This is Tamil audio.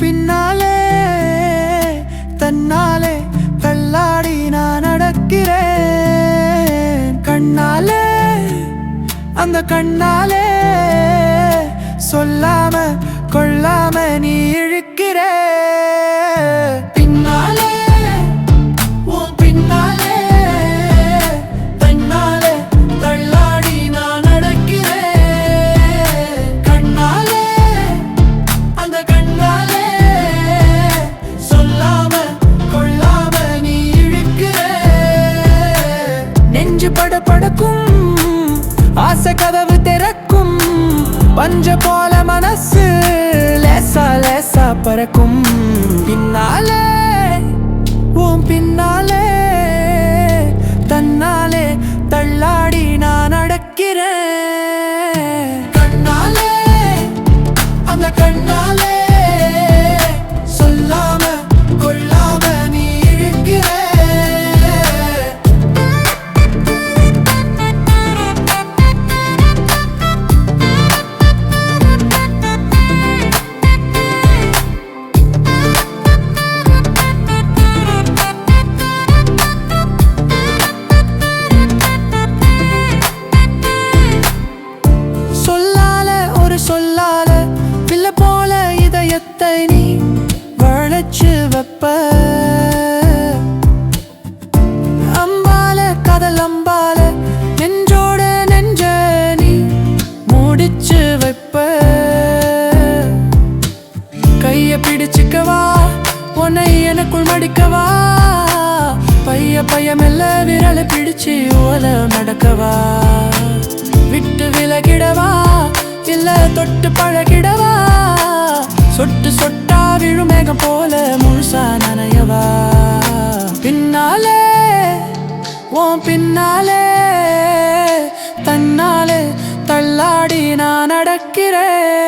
பின்னாலே தன்னாலே தள்ளாடி நான் நடக்கிறேன். கண்ணாலே அந்த கண்ணாலே சொல்லாம கொள்ளாம நீ இழுக்கிறேன். பஞ்ச போல மனசு லேசா லேசா பறக்கும். பின்னாலே உன் பின்னாலே தன்னாலே தள்ளாடி நான் நடக்கிறேன். கண்ணாலே அந்த கண்ணாலே பிடிச்சுக்கவா? உன்னை எனக்குள் மடிக்கவா? பைய பைய மெல்ல விரலை பிடிச்சு ஓல நடக்கவா? விட்டு விலகிடவா? இல்ல தொட்டு பழகிடவா? சொட்டு சொட்டா விழும் மேகம் போல முழுசா நனையவா? பின்னாலே உன் பின்னாலே தன்னாலே தள்ளாடி நான் நடக்கிறேன்.